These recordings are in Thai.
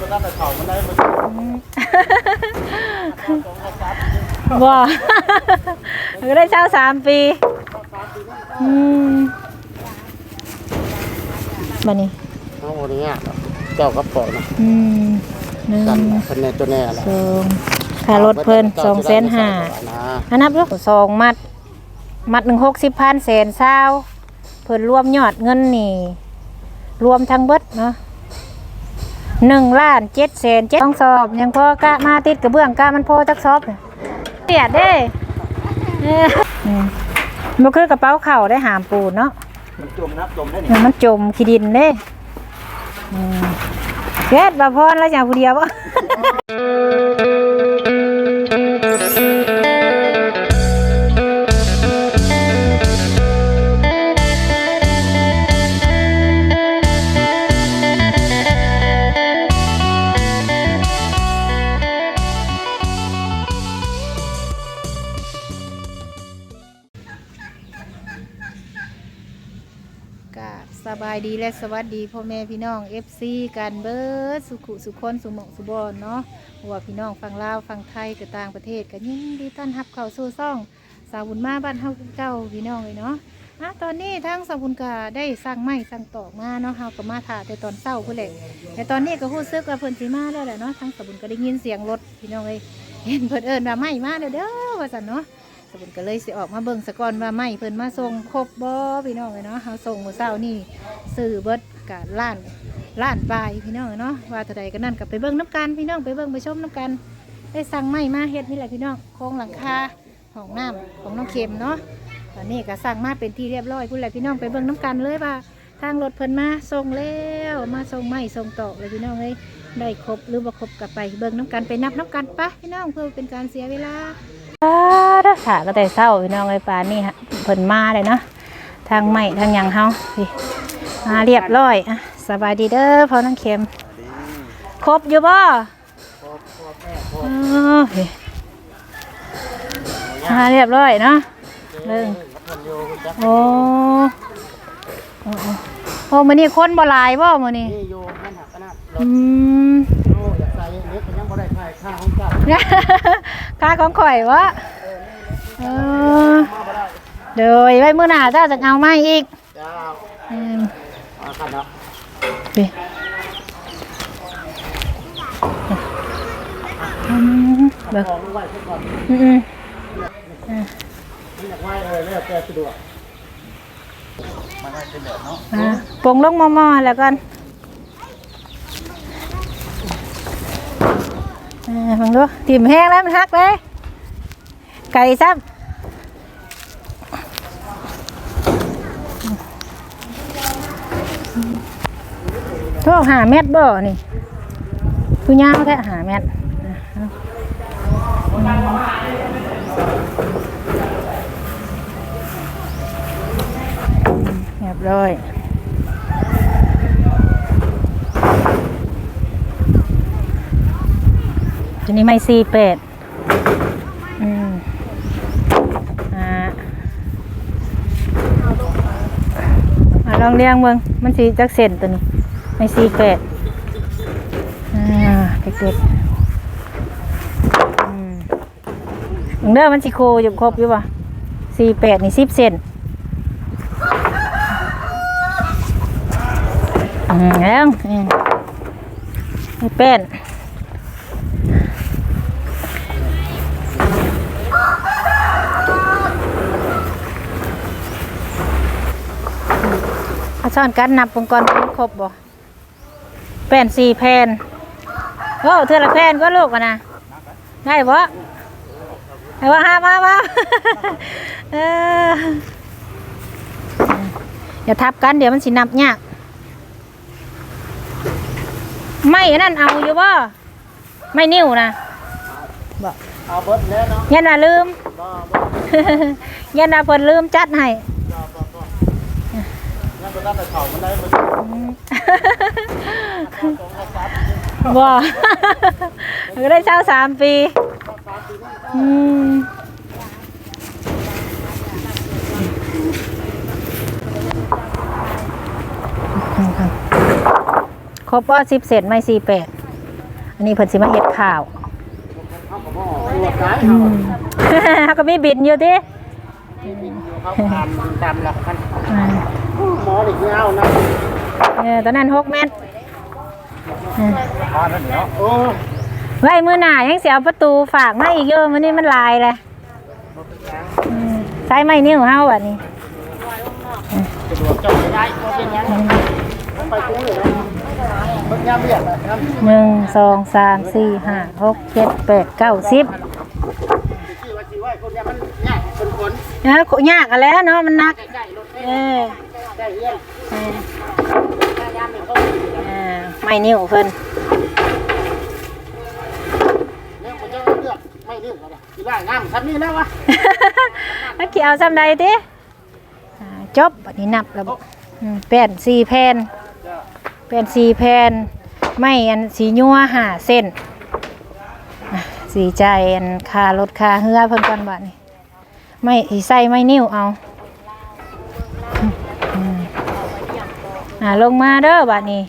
บ่ทันได้เข้ามันได้บ่อืมต้องรักษาบ่ก็ได้เช่าสามปีอืมบันนี้เอาโอ้เนี่ยเจ้ากับปล่อยนะอืมหนึ่งกันเพิ่นในตัวแน่ล่ะสองค่ารถเพิ่นสองแสนห้านะอันนับดูสองมัด มัดหนึ่งหกสิบพันแสนเศร้าเพิ่นรวมยอดเงินนี่ รวมทั้งเบิดเนาะ หนึ่งล้านเจ็ดแสนเจ็ดต้องสอบ ยังพอกะมาติดกระเบื้องกะมันพอจักสอบเนี่ยเตียดเด้เอ้ออืมมันคือกระเป๋าเข่าได้หามปูนเนาะมันจมนับจมได้นี่เนี่ยมันจมขี้ดินเด้อืมเฮ็ดบาพรแล้วอย่างผู้เดียวบ่ก วัสดีพ่อแม่พี่น้อง FC กันเบิดสุขุสุคนสุหมองสุบอนเนาะว่าพี่น้องฟังลาวฟังไทยกับต่างประเทศกันยินดีต้อนรับเข้าสู่ซ่องสาวบุญมาบ้านเฮาเก่าพี่น้องเลยเนาะอะตอนนี้ทั้งสาวบุญกาได้สั่งไม้สั่งตอกมาเนาะเฮาก็มาถ่าแต่ตอนเช้าพุ่นแหละแต่ตอนนี้ก็รู้สึกว่าเพิ่นสิมาแล้วแหละเนาะทั้งสาวบุญก็ได้ยินเสียงรถพี่น้องเลยเห็นเพิ่นเอิ้นว่าไม้มาเด้อเด้อว่าซั่นเนาะ สบุนก็เลยสิออกมาเบิ่งสะก่อนว่าไม่เพิ่นมาส่งครบบ่พี่น้องเลยเนาะเฮาส่งมื้อเช้านี่ซื้อเบิดกะล้านล้านปลายพี่น้องเนาะว่าเท่าใดก็นั่นก็ไปเบิ่งน้ำกันพี่น้องไปเบิ่งไปชมน้ำกัน ได้สั่งไม้มาเฮ็ดนี่แหละพี่น้องโครงหลังคาห้องน้ำของน้องเข็มเนาะตอนนี้ก็สั่งมาเป็นที่เรียบร้อยพุ่นแหละพี่น้องไปเบิ่งน้ำกันเลยว่าทางรถเพิ่นมาส่งแล้วมาส่งไม้ส่งตอกเลยพี่น้องเลยได้ครบหรือบ่ครบก็ไปเบิ่งน้ำกันไปนับน้ำกันปะพี่น้องเพื่อเป็นการเสียเวลา รักษาก็แต่เศร้าพี่น้องไอ้ปานนี่ฮะเพิ่นมาเลยเนาะทางใหม่ทางยังเฮาพี่มาเรียบร้อยอะสบายดีเด้อพอน้องเข็มครบอยู่บ่อ๋อพี่มาเรียบร้อยเนาะเรื่องโอ้โอ้มือนี้คนบ่ลายบ่มือนี้นี่อยู่นั่นหักกันนะรอืถม ค่าของเจ้าค่าของข่อยวะเออมาบ่ได้เดี๋ยวไว้มื้อหน้าเจ้าจะเอามาอีกเจ้าอืมเอาคันเนาะไปอืมเบิกของไว้ก่อนอืมอืมอยากไว้เออแล้วแต่สะดวกมันไว้เป็นแบบเนาะปรุงลงหมอๆแล้วกัน อ่าฟังดูติ่มแห้งแล้วมันฮักเลยไก่ซ้ำโทษหาเม็ดบ่นี่ผู้ยาวแท้หาเม็ดอะเอาเรียบร้อย ตัวนี้ไม่สี่เป็ดอืมอ่าอ่าลองเลี้ยงเบิ่งมันสีจักเซนตัวนี้ ไม่สี่เป็ดอ่าเด็กๆอืมเบิ่งเด้อมันสิโคอยู่ครบอยู่ป่ะสี่แปดนี่สิบเซนอืมแล้วอืมไอ้เป็น ซ่อนกันนับวงกรมันครบบ่แผ่นสี่แผ่นโอ้เธอละแผ่นก็ลูกอะนะได้บ่ไอ้ว่าห้ามามาเอออย่าทับกันเดี๋ยวมันสินับยากไม่อันนั่นเอาอยู่บ่ไม่นิ้วนะบ่เอาเบิดแล้วเนาะยันว่าลืมบ่บ่ยันว่าเพิ่นลืมจัดให้บ่บ่บ่ ยังบ่ทันได้เข้ามันได้บ่อืมต้องรักษาบ่มันก็ได้เช่าสามปีอืมครบว่าสิบเศษไม่สี่แปดอันนี้เพิ่นสิมาเฮ็ดข้าวเขาก็บอกตรวจร้ายอืเขามก็มีบิดอยู่ติเขาตามตามหลักพันอ่าห มอเด็กเงานะเออตอนนั้น6เมตรเออพอแล้วเนาะโอ้ไว้มื้อหน้ายังสิเอาประตูฝากมาอีกเยอะมื้อนี้มันลายเลยอืมใช้ไม้นิ้วเฮาบัดนี้สะดวกเจ้าไม่ได้ก็เป็นยังไปกุ้งเลยนะเพิ่งยามเรียกนะครับหนึ่งสองสามสี่ห้าหกเจ็ดแปดเก้าสิบที่ว่าที่ว่าคนยามมันยากคนคนนะโคยากกันแล้วเนาะมันหนักใกล้ๆรถเออ ใกล้เรื่องเออยามเนี่ยเขาเออไม่นิ้วเพิ่นเนี่ยมันจะเลือกไม่เลือกอะไรที่ว่างามทำนี่แล้ววะนักเขียวซ้ำใดติอ่าจบบัดนี้นับแล้วบ่อืมแผ่นสี่แผ่นแผ่นสี่แผ่นไม่อันสียัวห้าเส้นอะสีใจายอันคารถคาเฮือเพิ่นก่อนบัดนี้ไม่อีใส่ไม่นิ้วเอา อ่าลงมาเด้อบัดนี้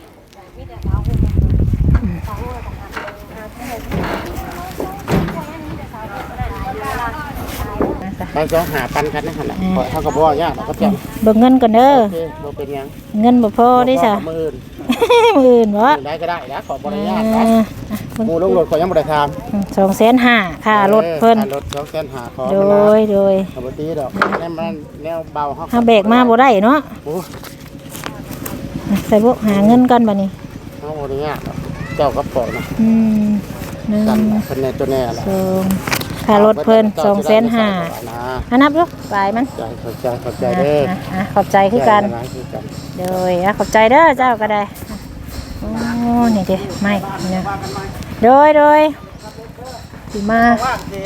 ไปสองหาปันกันนะครับเขาก็บอกยากเขาจะเบิกเงินกันเด้อโอเคบ่เป็นยังเงินบ่พอได้จ้ะมืออื่นมืออื่นบ่ได้ก็ได้นะขอบริญาตเอนะออะเบิ่งหมูลงรถขอยังบ่ได้ทสองแสนห้าำค่ารถเพิ่นค่ารถสองแสนหาขอโดเวลายโดยขบตีดอกแนวมันแนวเบาเขาถ้าแบกมาบ่ได้เนาะโอ้ ใส่พวกหาเงินกันบัดนี้เขาบริญาตเจ้าก็ปล่อยนะอืมหนึ่งกันเป็นแน่ตัวแน่ละสองค่ารถเพิ่นสองแสนห้านะอันนับดูปลายมันใจขอบใจขอบใจเด้ออะอะขอบใจคือกันใจะคือกันโดยอะขอบใจเด้อเจ้าก็ได้อะโอ้นี่เด้ไม่เนี่ยโดยโดยสิมาว่าสิ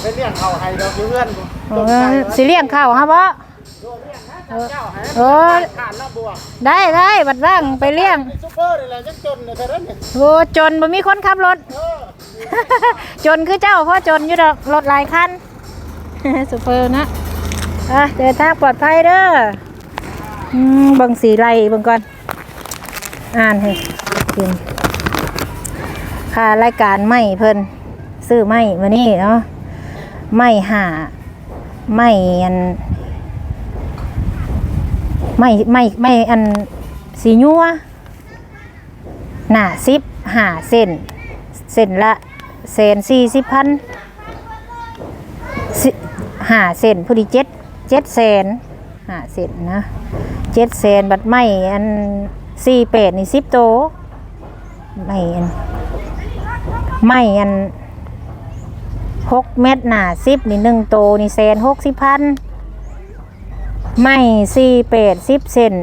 เป็นเรื่องเขาให้ดอกอยู่เพื่อนโอ้สิเลี้ยงข้าวฮะบ่ เออเจ้าให้โอ้ขาดแล้วบัวได้ได้บัดว่างไปเลี้ยงซุปเปอร์นี่แหละจังจนเนี่ยเท่านั้นเนี่ยโอ้จนบ่มีคนขับรถ เออจนคือเจ้าเพราะจนอยู่ดอกรถหลายคันสุเปอร์นะอะเดินทางปลอดภัยเด้ออืมเบังสีไรเบังก่อน อ่านให้กินค่ารายการไม่เพิ่นซื้อไม่มานี่เนาะไม่หาไม่อัน ไม่ไม่ไม่อันสีนัวหนาซิบหาเส้นเส้นละเซนสี่สิบพันหาเส้นพอดีเจ็ดเจ็ดเซนหาเส้นนะเจ็ดเซนบัดไม่อันสี่เป็ดนี่สิบโตไม่อันไม่อันหกเม็ดหนาสิบนี่หนึ่งโตนี่เซนหกสิบพัน ไม่สี่เป็ดสิบเซน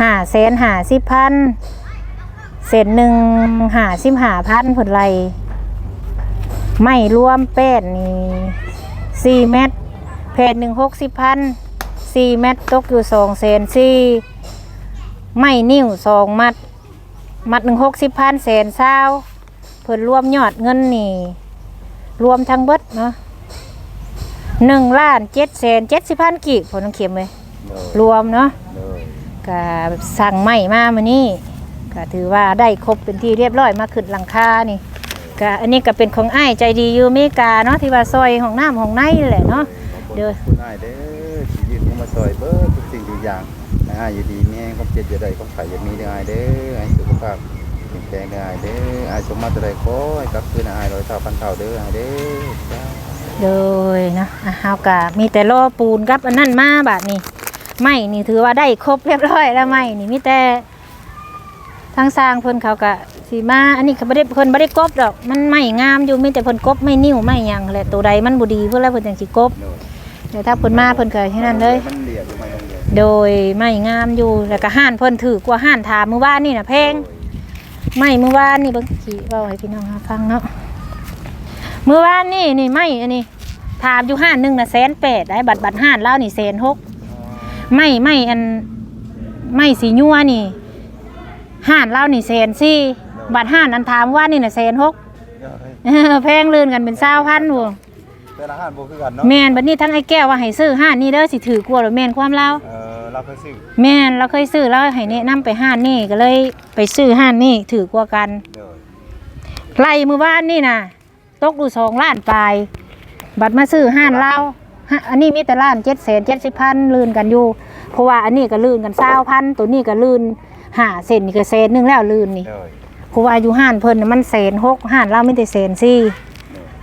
หาเซนหาสิบพันเศษหนึ่งหาสิบหาพันผลไรไม่รวมแป้นนี่สี่เม็ดแผ่นหนึ่งหกสิบพันสี่เม็ดตกอยู่สองเซนสี่ไม่นิ้วสองมัด มัดหนึ่งหกสิบพันแสนเศร้าเพิ่นรวมยอดเงินนี่ รวมทั้งเบิดเนาะ หนึ่งล้านเจ็ดแสนเจ็ดสิบพันกี่ผลน้องเข็มเลยรวมเนาะก็สั่งใหม่มามานี่ก็ถือว่าได้ครบเป็นที่เรียบร้อยมาขึ้นหลังคานี่ก็อันนี้ก็เป็นของอ้ายใจดีอยูอเมริกาเนาะที่ว่าซอยของน้ำของในนี่แหละเนาะเด้อคุณนายเด้อที่ยืนเข้ามาซอยเบิดทุกสิ่งทุกอย่างนะฮะอยู่ดีแม่ความเจ็บอย่าได้ความไข่อย่ามีเด้ออายเด้อให้สุขภาพแข็งแรงเด้ออายเด้ออายสมมาตรใดขอให้กลับคืนอายร้อยเท่าพันเท่าเด้ออายเด้อจ้า โดยนะอะเฮากะมีแต่ล่อปูนกับอันนั้นมาบาดนี้ไม่นี่ถือว่าได้ครบเรียบร้อยแล้วไม่นี่มีแต่ทางสร้างเพิ่นเขากะสีมาอันนี้เขาบ่ได้เพิ่นบ่ได้กบดอก มันไม่งามอยู่มีแต่เพิ่นกบไม่นิ่วไม่ยังแหละตัวใดมันบ่ดีเพิ่นแล้วเพิ่นจังสิกบโดยแต่ถ้าเพิ่นมาเพิ่นก็ที่นั่นเลยโดยไม่งามอยู่แล้วก็ห้านเพิ่นถือกว่าห้านถามมือว่านนี่นะแพงไม่มือว่านนี่เบิ่งขี่เว้าให้พี่น้องฟังเนาะ มือว่านนี่นี่ไม่อันนี้ถามอยู่ห้านหนึงน่ะแสนแปดได้บัตรบัตรห้านแล้วนี่แสนหกไม่ไม่อันไม่สีนัวนี่ห้านเล่านี่แสนสี่บัตรห้านอันถามว่านี่น่ะแสนหกเยอะเฮ้ยแพงลื่นกันเป็นเศร้าพันวงแต่ละห้านบ่คือกันเนาะแม่นบัดนี้ทั้งไอ้แก้วว่าให้ซื้อห้านนี่เด้อสิถือกลัวหรือแม่นความเล่าเออเราเคยซื้อแม่นเราเคยซื้อแล้วให้แนะนำไปห้านนี่ก็เลยไปซื้อห้านนี่ถือกว่ากันโดยไล่มือบ้านนี่นะ ตกดูสองล้านปลาย บัตรมาซื้อห้านเหล้าฮะอันนี้มีแต่ล้านเจ็ดแสนเจ็ดสิบพันลื่นกันอยู่ เพราะว่าอันนี้ก็ลื่นกันเศร้าพันตัวนี้ก็ลื่นห้าเซนนี่ก็เซนหนึงแล้วลื่นนี่โดยเพราะว่าอยู่ห้านเพิ่นน่ะมันเซนหกห้านเราไม่ได้เซนสี่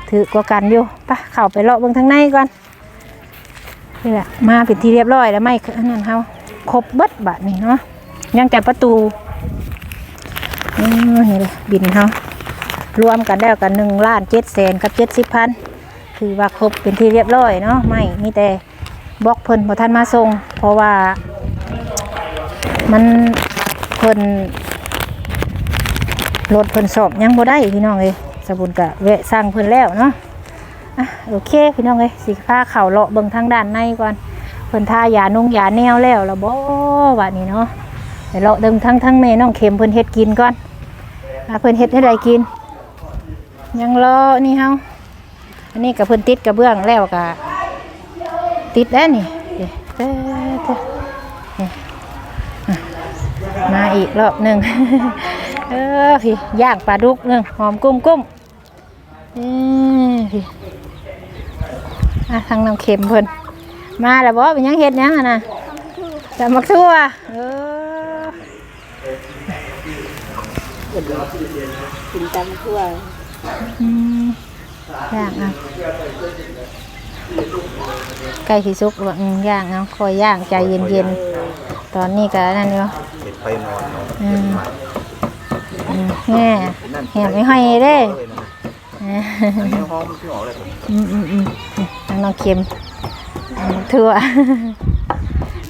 ถือกว่ากันอยู่ปะเข้าไปเลาะเบิ่งทางในก่อนนี่แหละมาเป็นที่เรียบร้อยแล้วไม่อันนั้นเฮาครบเบิดบัดนี่เนาะยังแต่ประตูอืมนี่เลยบินเฮา รวมกันแล้วกันหนึ่งล้านเจ็ดแสนกับเจ็ดสิบพันคือว่าครบเป็นที่เรียบร้อยเนาะไม่มีแต่บล็อกเพิ่นพอท่านมาส่ง เพราะว่ามันเพิ่นรถเพิ่นสอบยังบ่ได้พี่น้องเอ้ยสบุญกะแวะสั่งเพิ่นแล้วเนาะอะโอเคพี่น้องเอ้ยสิพาเข่าเลาะเบิ่งทางด้านในก่อนเพิ่นทายานุ่งยาแนวแล้วแล้วบ่ว่านี่เนาะไปเลาะเดิงทั้งทั้งแม่น้องเข็มเพิ่นเฮ็ดกินก่อนเพิ่นเฮ็ดให้ได้กิน ยังรอนี่เฮาอันนี้ก็เพิ่นติดกระเบื้องแล้วก็ติดแล้วนี่เด้อมาอีกรอบหนึ่งเออพี่ย่างปลาดุกหนึ่งหอมกุ้มกุ้มเออพี่อะทางน้ำเค็มเพิ่นมาแล้วบ่เป็นยังเฮ็ดยังอะนะแต่มักทั่วเออกินตำทั่ว อืมย่างอะใกล้สิสุกแล้วอืมย่างเอาคอยย่างใจเย็นๆ ตอนนี้ก็นั่นอยู่เห็ดไฟนอนเนาะอืมอืมแง่แง่ไม่ให้เด้เอออันนี้ห้องที่ออกเลยอืมอืมอืมทางน้องเค็มอันนี้ทั่ว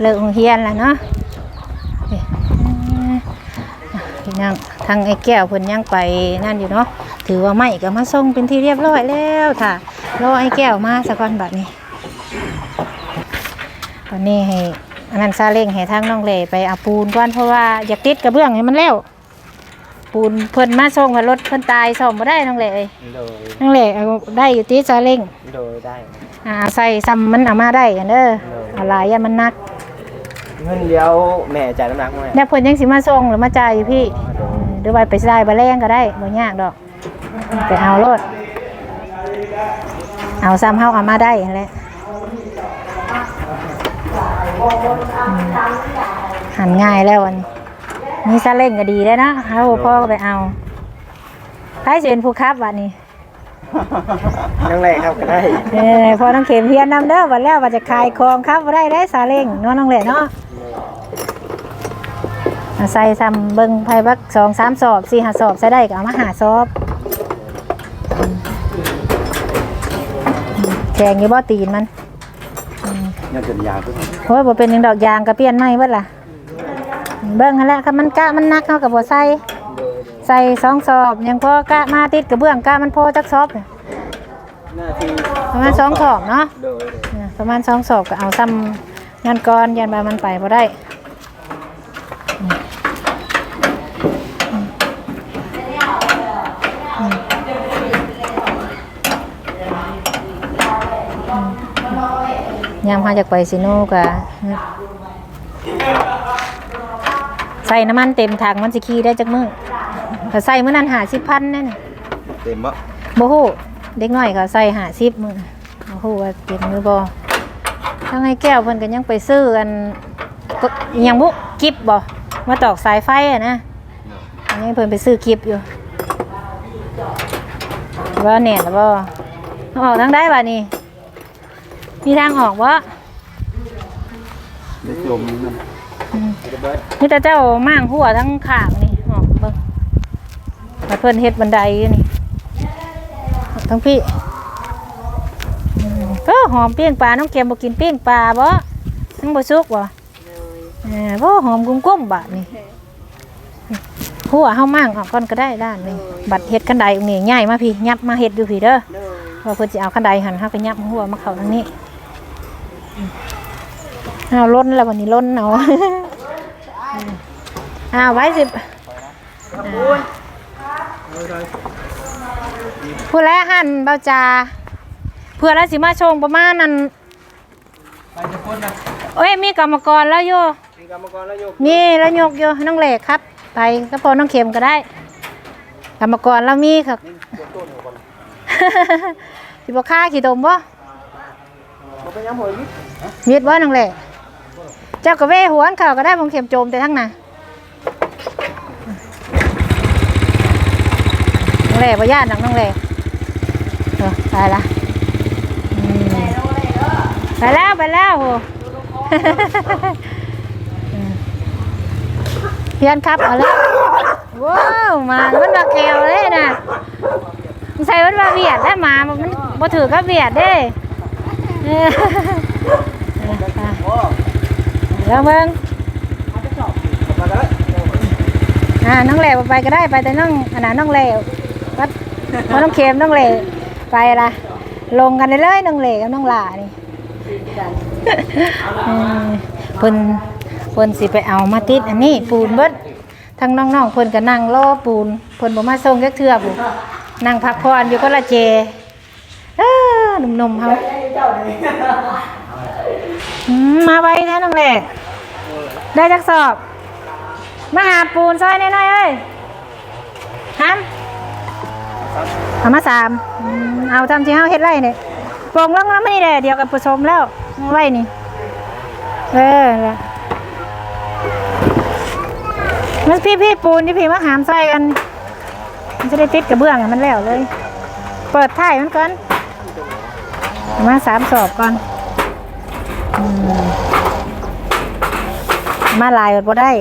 เลิกโรงเรียนแล้วเนาะเอ้ยอะพี่นั่งทางไอ้แก้วเพิ่นยังไปนั่นอยู่เนาะ ถือว่าไม่ก็มาส่งเป็นที่เรียบร้อยแล้วค่ะรอไอ้แก้วมาสักวันบัดนี้ตอนนี้ให้อันนั้นซาเล้งให้ทางน้องเหล่ไปเอาปูนก่อนเพราะว่าอยากติดกระเบื้องให้มันแล้วปูนเพิ่นมาส่งว่ารถเพิ่นตายซ่อมบ่ได้น้องเหล่เอ้ยโดยนั่นแหละเอาได้อยู่ที่ซาเล้งโดยได้อ่าใส่ซ้ำมันเอามาได้กันเด้อเอาหลายอย่ามันหนักเงินเดียวแม่จ่ายน้ำหนักไหมแล้วเพิ่นยังสิมาส่งหรือมาจ่ายอยู่พี่หรือว่าไปได้บ่แรงก็ได้บ่ยากดอก ไปเอาโลด เอาซ้ำเฮาเอามาได้นั่นแหละอืมหันง่ายแล้วอันนี้มีซาเล้งก็ดีแล้วเนาะเฮาพ่อก็ไปเอาใครสิเป็นผู้ขับบัดนี้ยังไงครับก็ได้เออพอน้องเข็มเพียนนำเด้อวันแล้วว่าจะขายของครับบ่ได้ได้สาเล้งเนาะน้องเหล่เนาะเอาใส่ซ้ำเบิ่งไผบักสองสามสอบสี่ห้าสอบใส่ได้ก็เอามาหาสอบ ข็งอยู่บ่ตีนมันยังเกินยางขึ้นโอ้ยบ่เป็นหยังดอกยางก็เปลี่ยนใหม่เบิดล่ะ เบิ่งหั่นแหละคันมันกะมันหนักเฮาก็บ่ใส่ ใส่สองสอบยังพอกะมาติดกระเบื้องกะมันพอจักสอบเนี่ยหน้าที่ประมาณสองสอบเนาะ โดย เนี่ยประมาณสองศอกก็เอาซ้ำยันก้อนยันบามันไปพอได้อืมอืมอืม ยามพาจากไปซิโน่กะใส่น้ำมันเต็มถังมันสิขี่ได้จักมือถ้าใส่เมื่อนั้นหาสิบพันแน่นี่เต็มบ่โบฮูเด็กน้อยเขาใส่หาสิบมือโบฮูว่าเต็มมือบ่ทั้งไอ้แก้วเพิ่นก็ยังไปซื้อกันก็อิหยังบุกิบบ่มาตอกสายไฟอะนะอันนี้เพิ่นไปซื้อกิบอยู่ว่าแน่แล้วบ่เอาออกทางได้บ่นี่ มีทางออกบ่ได้จมมันอืมนี่แต่เจ้าม่างหัวทั้งข้างนี่ออกเบิ่งแล้วเพิ่นเฮ็ดบันไดอยู่นี่ออกทั้งพี่ก็หอมเปี้ยงปลา น้องเค็มบอกกินเปี้ยงปลาบ่ทั้งบ่สุกบ่เออบ่หอมกุ้มๆบาดนี่หัวเฮามั่งออกก่อนก็ได้ด้านหนึงบัดเฮ็ดคันใดองค์นี้ง่ายมาพี่ยับมาเฮ็ดอยู่พี่เด้อโดยว่าเพิ่นสิเอาคันใดหั่นเฮาก็ยับหัวมาเข้าทางนี้ เอาล้นแล้ววันนี้ล้นเอาเอาไว้สิผู้แลหั่นเบาจาเพื่อแล้วสิมาชงประมาณนั้นไปจะพ้นนะโอ้ยมีกรรมกรแล้วโยมีกรรมกรแล้วโยกนี่แล้วยกโยน้องเหล็กครับ ไปก็พอน้องเข็มก็ได้ กรรมกรเรามีค่ะสิบ่ค่าขี้ตมบ่ วิมีดบ่านังแหละเจ้าก็เว้หัวนเขาก็ได้ผมเข็มโจมแต่ทั้งน่ะนังแหละบ่ญาตินักนั่งแหละเออไปละอืมไปแล้วไปแล้วโหเพียนครับเอาแล้วว้าวมามันมาแกวเลยนะใส่มันมาเบียดแล้วมามันบ่ถือก็เบียดเด้ เออแล้วเบิ่งอ่าน้องแหล่ไปก็ได้ไปแต่น้องอันนั้นน้องแหล่วัดเพราะน้องเค็มน้องแหล่ไปละลงกันได้เลยน้องแหล่กับน้องหล่านี่เพิ่นเพิ่นสิไปเอามาติดอันนี้ปูนเบิดทั้งน้องๆเพิ่นก็นั่งรอปูนเพิ่นบ่มาส่งจักเทื่อบุนั่งพักผ่อนอยู่คนละเจเออหนุ่มๆเฮา อืมมาไว้แท้น้องแหล่ได้จักสอบ มาหาปูนซอยหน่อยๆเอ้ยฮัมเอามาสามอืมเอาทำที่เฮาเฮ็ดไรเนี่ยโปร่งลงแล้วไม่ได้เดียวกับผสมแล้วเอาไว้นี่ เออละมันพี่พี่ปูนที่พี่มาหามซอยกัน มันจะได้ติดกระเบื้องมันแล้วเลย เปิดท้ายมันก่อน มาสามสอบก่อนอืมมาลายมันบ่ได้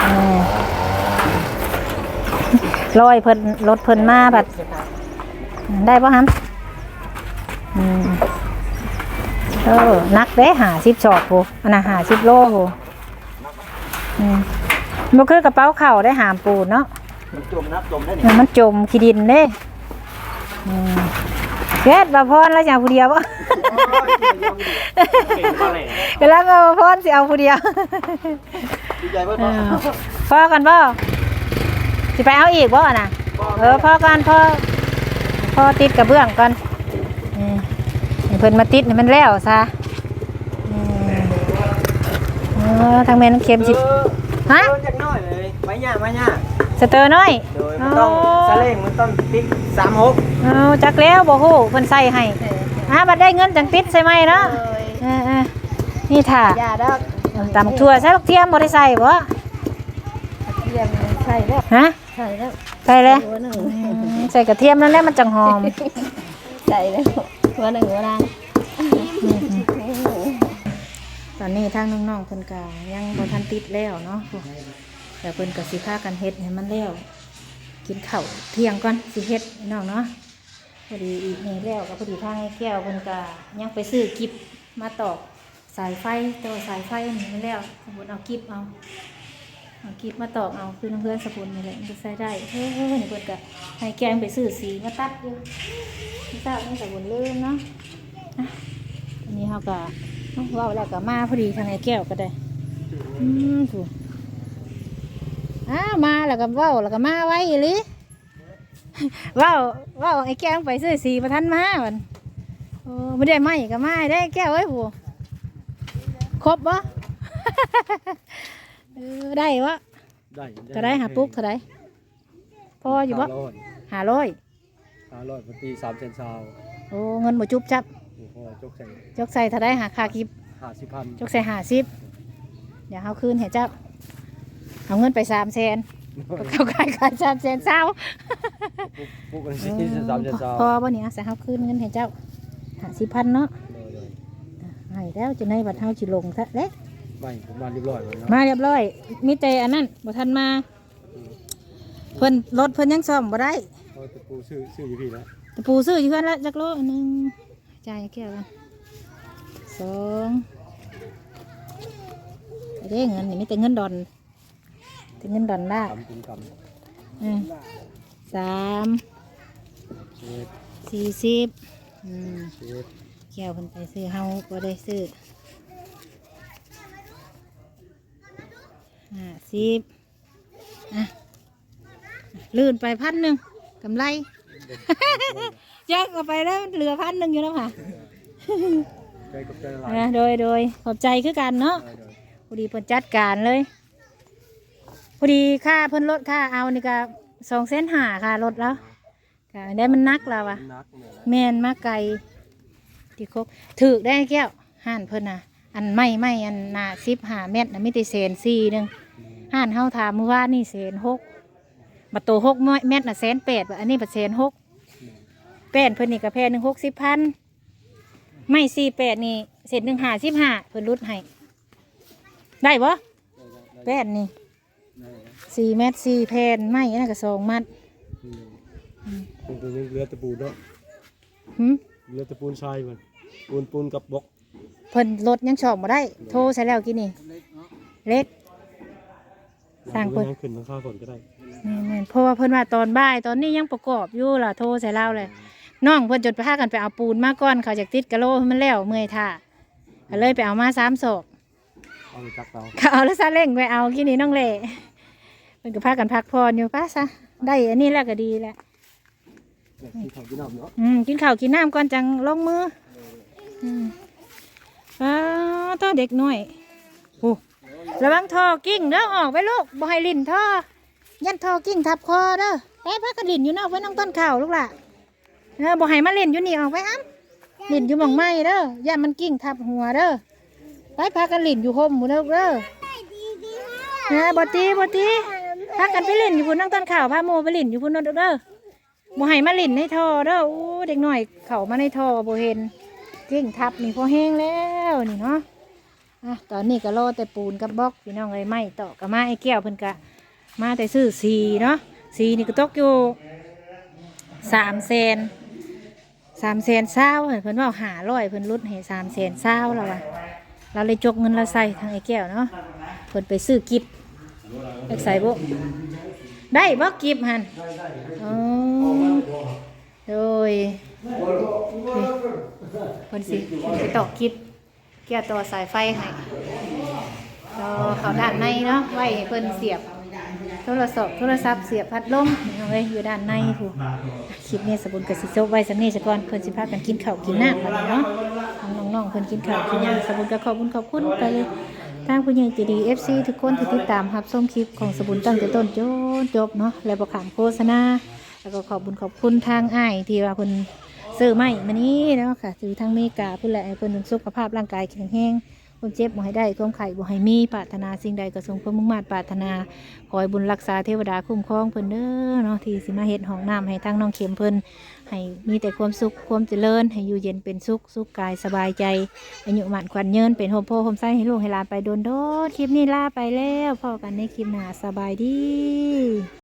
เออลอยเพิ่นรถเพิ่นมาบัดได้ป่ะฮัมอืมเออนักเด้หาสิบจอบโหอันน่ะหาสิบโลโหอืมมันคือกระเป๋าเข่าได้หามปูนเนาะมันจมนับจมได้นี่เออมันจมขี้ดินเด้อืม เฮ็ดบาพรแล้วจะเอาผู้เดียวบ่เวลาบาพรสิเอาผู้เดียวดีใจเบิ่เออพ่อกันบ่สิไปเอาอีกบ่น่ะเออพ่อกันพ่อพ่อติดกระเบื้องก่อนอืมให้เพิ่นมาติดให้มันแล้วซะอืมเออทางแม่น้ำเค็มสิฮะโดนจักหน้อยเลยไปย่ามาย่าสเตอร์น้อยโดยมันต้องซาเล้งมันต้องติ๊ก36 เอาจักแล้วบ่ฮู้เพิ่นใส่ให้อ่าบัดได้เงินจังติดใช่ไหมเนาะเออๆนี่ถ่าอย่าดอกตำทั่วใส่บักเทียมบ่ได้ใส่บ่เทียมใส่แล้วฮะใส่แล้วใส่เลยหัวหนึ่งอืมใส่กระเทียมนั่นแหละมันจังหอมใส่แล้วหัวหนึ่งหัวนางตอนนี้ทางน้องๆเพิ่นก็ยังบ่ทันติดแล้วเนาะแต่เพิ่นก็สิพากันเฮ็ดให้มันแล้วกินข้าวเที่ยงก่อนสิเฮ็ดให้น้องเนาะ พอดีอีกนี่แล้วก็พอดีทางไอ้แก้วเพิ่นก็ยังไปซื้อกิบมาตอกสายไฟต่อสายไฟนี่มันแล้วสมมุติเอากิบเอาเอากิบมาตอกเอาคือน้ำเพื่อนสกุลนี่แหละมันจะใส่ได้เฮ้ยนี่เพิ่นก็ให้แกงไปซื้อสีมาตัดอยู่ไม่ทราบนี่สกุลลืมเนาะอันนี้เฮาก็ว่าแล้วก็มาพอดีทางไอ้แก้วก็ได้อืมถูกอ้ามาแล้วก็ว่าแล้วก็มาไว้อีหลิเว่าเว่าไอ้แก้วไปซื้อสีประทันมาวันโอ้ไม่ได้ไหมก็มาได้แก้วไว้ยผัวครบบ่เออได้วะได้ก็ได้หาปุ๊กเท่าไรพออยู่บ่หาร้อยห้าร้อยพอดี3เซนซาวโอ้เงินบ่จุบจับโอ้โหจกใส่จกใส่เท่าไรหาคากิบ50,000จกใส่หาสิบเดี๋ยวเอาคืนให้เจ้าเอาเงินไปสามแสน เขาขายขายสามแสนเศร้าปุ๊กกันสิ3เซนซาวพอบ่เนี่ยใส่เอาคืนเงินให้เจ้าหาสิพันเนาะให้แล้วจะในบัตรเฮาจิลงซะเด้ไม่ผมมาเรียบร้อยแล้วเนาะมาเรียบร้อย มีแต่อันนั้นบ่ทันมา เพิ่นรถเพิ่นยังซ่อมบ่ได้เอาตะปูซื้อซื้ออยู่พี่แล้วแต่ปูซื้ออยู่เพิ่นละจักโลอันหนึงจ่ายแก้วกันสองไอ้เด้เงินนี่มีแต่เงินดอน แต่เงินดอนได้ทำกินกอืมสามำเช็ดสี่สิบอืมเช็ดแก้วเพิ่นไปซื้อเฮาก็ได้ซื้อห้าสิบอะลื่นไปพันหนึ่งกำไร ยักเอาไปแล้วเหลือพันหนึ่งอยู่แล้วค่ะใจกับใจละลายอะโดยโดยขอบใจคือกันเนาะได้เลยพอดีเพิ่นจัดการเลยพ อดีค่าเพิ่นลดค่าเอานี่ก็สองเส้นหาค่ะรถแล้วก็ได้มันนักแล้วอะนักเนี่ยแมนมาไกลที่ครบถือได้แก้วห่านเพิ่นน่ะ อันไม่ไม่อันหนาสิบหาเม็ดนะไม่ได้เศนสี่หนึงห่านเฮาถามเมื่อวานนี่เศนหกบัตโตหกเม็ดน่ะแสนแปดบัดอันนี้บัดเศนหกแปดเพิ่นนี่กระแพงหนึ่งหกสิบพันไม่สี่แปดนี่เศษหนึ่งหาสิบห้าเพิ่นรุดให้ได้ปะแปดนี่ สี่เม็ดสี่แผ่นไม่อันนั้นก็สองมัดป็นตัวนี้เรือตะปูเนาะหึเรือตะปูนทรายมันปูนปูนกับบกเพิ่นรถยังชอบมาได้ โทรใส่แล้วกินนี่เล็ก สร้างเพิ่นยังขึ้นมาข้าวฝนก็ได้แม่นๆเพราะว่าเพิ่นว่าตอนบ่ายตอนนี้ยังประกอบอยู่ล่ะโทรใส่เราเลยน้องเพิ่นจดไปพากันไปเอาปูนมาก่อนเขาจากติดกะโหลให้มันแล้วเมื่อยท่าก็เลยไปเอามาสามศอกเอาไปจักเราเขาเอาแล้วซาเล่งไปเอากินนี่น้องเล่ เพิ่นก็พากันพักผ่อนอยู่ป้าซะได้อันนี้แล้วก็ดีแล้วที่เขาพี่น้องเนาะอืมกินข้าวกินน้ำก่อนจังลงมืออืมอ้าวต่อเด็กน้อยโอ้ระวังท่อกิ้งเด้อออกไปลูกบ่ให้ลิ้นท่อยันท่อกิ้งทับคอเด้อไปพักกันลิ้นอยู่นอกไว้น้องต้นข่าวลูกล่ะเออบ่ให้มาเล่นอยู่นี่ออกไปอ้ำลิ้นอยู่หมองไม้เด้อย่ามันกิ้งทับหัวเด้อไปพักกันลิ้นอยู่ห่มหมูเด้อลูกเด้อเออบ่ตีบ่ตี พักกันไปเล่นอยู่พุ่นน้องต้นข่าวพาโมไปเล่นอยู่พุ่นเด้อเด้อบ่ให้มาเลินในท่อเด้ออู้เด็กหน่อยเข้ามาในท่อบ่เห็นกิ้งทับนี่พอแห้งแล้วนี่เนาะอะตอนนี้ก็รอแต่ปูนกับบล็อกพี่น้องเลยไม่ต่อกับมาไอ้แก้วเพิ่นกะมาแต่ซื้อสีเนาะสีนี่ก็ตกอยู่สามแสนสามแสนเศร้าเพิ่นว่าหาร้อยเพิ่นลดให้สามแสนเศร้าแล้ววะเราเลยจกเงินเราใส่ทางไอ้แก้วเนาะเพิ่นไปซื้อกิฟ ต์ไปใส่บ่ได้บ่กิฟต์หันอ๋อโดยนี่คนสิคนสิต่อคิดเกี่ยวต่อสายไฟให้ต่อเขาด้านในเนาะไว้ให้เพิ่นเสียบโทรศัพท์โทรศัพท์เสียบพัดลมนี่เอาไว้อยู่ด้านในผู้คลิปนี้สบุนกับสิโซไว้สำนี้สะก่อนเพิ่นสิพากันกินข้าวกินน้ำกันเนาะน้องๆเพิ่นกินข้าวกินน้ำสบุนก็ขอบคุณขอบคุณไปเลย ทางผู้ใหญ่ใจดี FC ทุกคนที่ติดตามรับชมคลิปของสบุนตั้งแต่ต้นจนจบเนาะและบ่ขามโฆษณาแล้วก็ขอบุญขอบคุณทางอ้ายที่ว่าเพิ่นซื้อไม้มานี้เนาะค่ะซื้อทางเมกาเพิ่นแหละเพิ่นสุขภาพร่างกายแข็งแรงความเจ็บบ่ให้ได้ความไข้บ่ให้มีปรารถนาสิ่งใดก็ทรงความมุ่งมั่นปรารถนาขอให้บุญรักษาเทวดาคุ้มครองเพิ่นเด้อเนาะที่สิมาเฮ็ดห้องน้ำให้ทางน้องเข็มเพิ่น ให้มีแต่ความสุขความเจริญ ให้อยู่เย็นเป็นสุขสุขกายสบายใจอายุมันขวัญเยินเป็นโฮมโพโฮมไส้ให้ลูกให้หลานไปโดนโดดคลิปนี้ลาไปแล้วพอกันในคลิปหน้าสบายดี